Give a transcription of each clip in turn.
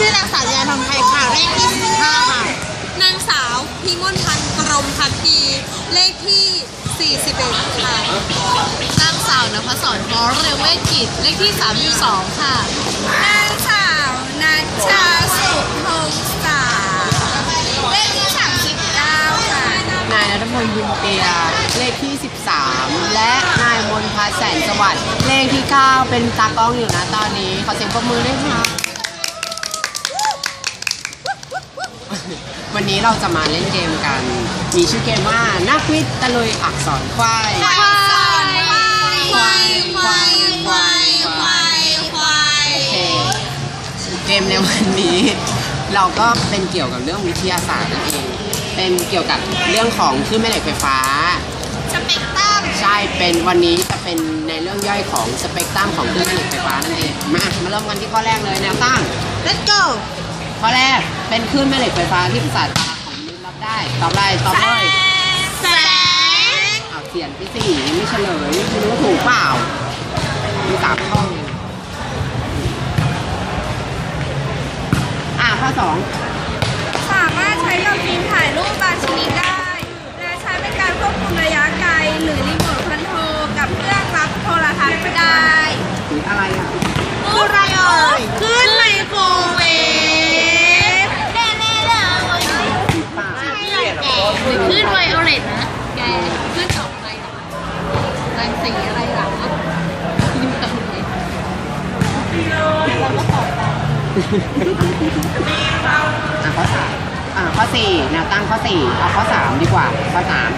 ชื่อนางสาวยานนท์ไทยค่ะเลขที่45ค่ะนางสาวพิมลพันธ์กรมพักดีเลขที่ 41 ค่ะ นางสาวนภศรมอเรเวทกิจเลขที่ 32 ค่ะ นางสาวนัชชาสุพงศาเลขที่ 39 ค่ะ นายนัทพลบุญเปียเลขที่ 13 และนายมนพัฒน์แสนสวัสดิ์เลขที่ 9 เป็นตากล้องอยู่นะตอนนี้ ขอเสียงปรบมือด้วยค่ะ วันนี้เราจะมาเล่นเกมกัน มีชื่อเกมว่านักวิทย์ตะลุยอักษรควายควายควายควายควายควายควายโอเคเกมในวันนี้ เราก็เป็นเกี่ยวกับเรื่องวิทยาศาสตร์นั่นเอง เป็นเกี่ยวกับเรื่องของคลื่นแม่เหล็กไฟฟ้า สเปกตรัม ใช่ เป็นวันนี้จะเป็นในเรื่องย่อยของสเปกตรัมของคลื่นแม่เหล็กไฟฟ้านั่นเอง มา มาเริ่มกันที่ข้อแรกเลยแนวตั้ง Let's go ข้อแรก เป็นคลื่นแม่เหล็กไฟฟ้าที่ประสาทตาของมนุษย์รับได้ ตอบได้ตอบเลยแสงเอาเขียนที่สี่ไม่เฉลยไม่รู้ถูกเปล่ามีสามข้อเองอะข้อสองสามารถใช้กับฟิล์มถ่ายรูปบางชนิดได้ และใช้เป็นการควบคุมระยะไกล หรือรีโมทคอนโทรลกับเครื่องรับโทรทัศน์ได้หรืออะไรอะคืออะไรเอ่ยขึ้นไมโคร อะข้อสามอะข้อสี่แนวตั้งข้อสี่เอาข้อสามดีกว่าข้อสาม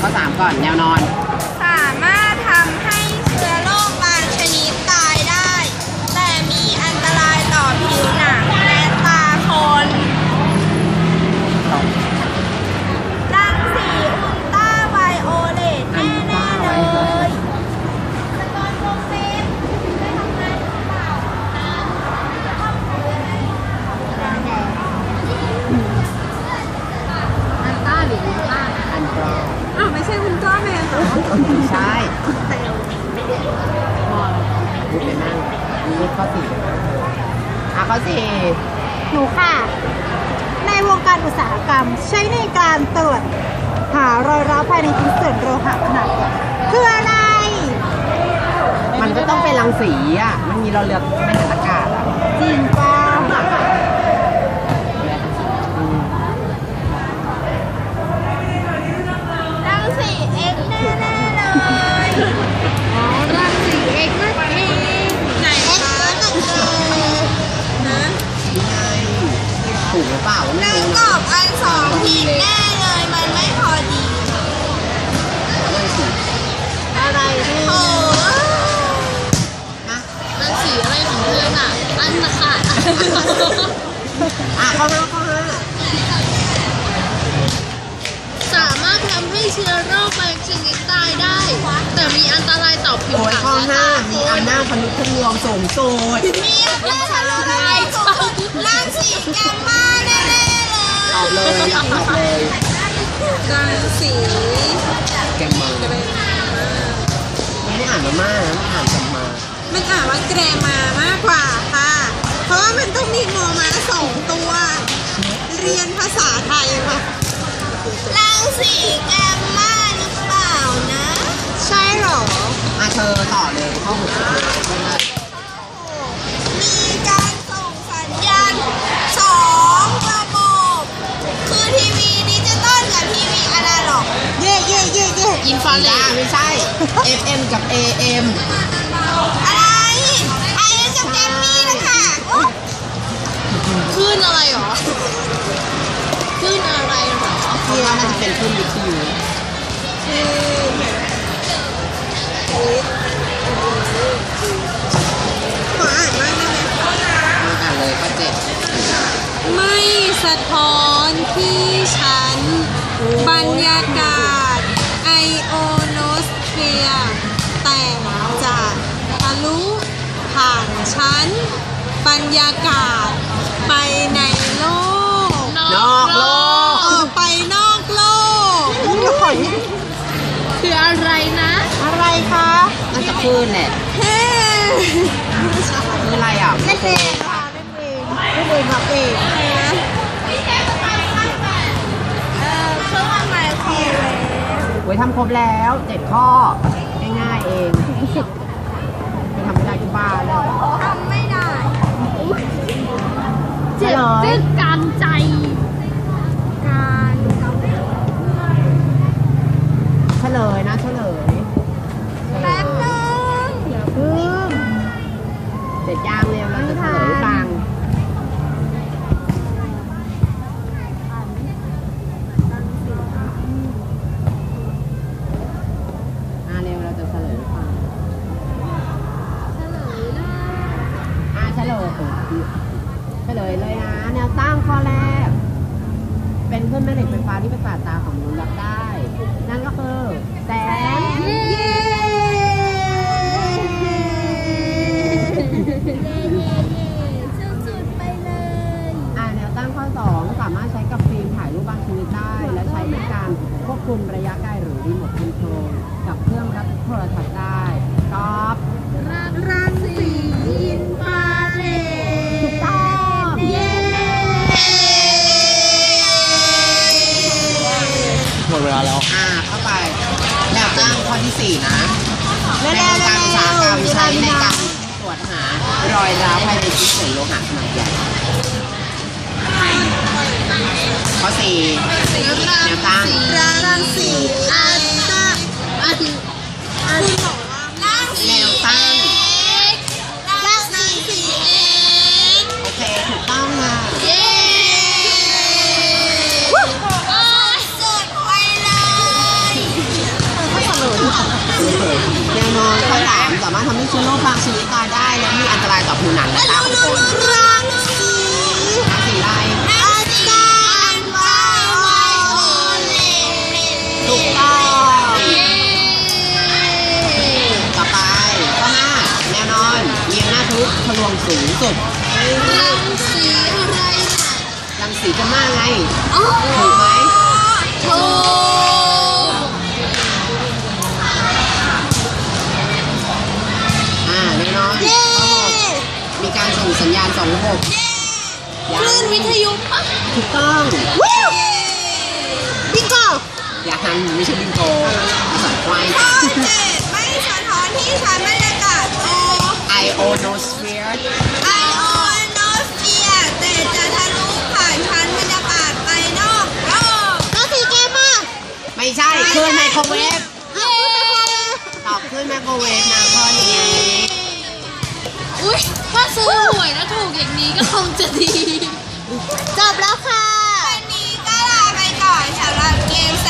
ข้อสามก่อนแนวนอน ข้อสี่อะข้อสี่หนูค่ะ ในวงการอุตสาหกรรมใช้ในการตรวจหารอยร้าวภายในชิ้นส่วนโลหะขนาดใหญ่คืออะไร มันก็ต้องเป็นรังสีอะ มันมีเราเลือกไม่เห็นอากาศอะ จริงป่ะ เชื้อโรคบางชนิดตายได้ แต่มีอันตรายต่อผิวโอ้หนังข้อและห้าตามีอำนาจพนุษย์ทะลวงสูงสุดมีอะไรรังสีแกมมาแน่ๆเลย ตอบเลยอยากตอบเลยรังสีแกมมาไม่อ่านมาม่านะไม่อ่านแกมมา มันอ่านว่าแกรมามากกว่าค่ะ เพราะว่ามันต้องมีมอมาสองตัว เรียนภาษาไทยค่ะ อินฟราเรจ้าดไม่ใช่ FM กับ AM อะไรไอ้กับแกมมี่นะคะโอ๊ยคลื่นอะไรหรอคลื่นอะไรหรอเพราะว่าน่าจะเป็นคลื่นวิทยุขออ่านบ้างได้ไหมมาอ่านเลยข้อเจ็ดไม่สะท้อนที่ชั้นบรรยากาศ ชั้น บรรยากาศ ไปในโลก นอกโลกออกไปนอกโลก คืออะไรนะอะไรคะน่าจะคลื่นแหละเฮ้คืออะไรอะเล่นเองค่ะเล่นเองครับเองเออเครื่องไมโครเวฟโอ้ยทำครบแล้วเจ็ดข้อง่ายๆเองจะทำไม่ได้ก็บ้าแล้ว เฉลยจึ๊กกลางใจการเฉลยนะเฉลยแป๊บนึงอย่าเพิ่งเสร็จย่างเร็วเราจะเฉลย ตั้งข้อแรก เป็นเครื่องแม่เหล็กไฟฟ้าที่ประสาทตาของมนุษย์ ใช้ในการตรวจหารอยร้าวภายในชิ้นส่วนโลหะขนาดใหญ่ข้อสี่แนวตั้งรังสีอันตะอันอันามารถทำให้เชื้อโรคบางชนิดตายได้ และมีอันตรายต่อผิวหนังและตาของคนรังสีรังสีอะไรอาจารย์ว่าไวโอเลตถูกต้องต่อไปข้อห้าแนวนอนเอียงหน้าทุกทะลวงสูงสุดรังสีอะไรน่ะรังสีจะมากไง อ๋อ ถูกไหมถูก การส่งสัญญาณสองระบบคลื่นวิทยุปะถูกต้องบิงโกอย่าทำไม่ใช่บิงโกภาษาควายข้อเจ็ดไม่สะท้อนที่ชั้นบรรยากาศโอไอโอโนสเฟียร์ไอโอโนสเฟียร์แต่จะทะลุผ่านชั้นบรรยากาศไปนอกโลกก็สีเกมอะไม่ใช่คลื่นไมโครเวฟเย้ตอบคลื่นไมโครเวฟนะข้อนี้อุ้ยถ้าซื้อห ยและถูกอย่างนี้ก็คงจะดี จบแล้วค่ะ วันนี้ก็ลาไปก่อนสำหรับเกมส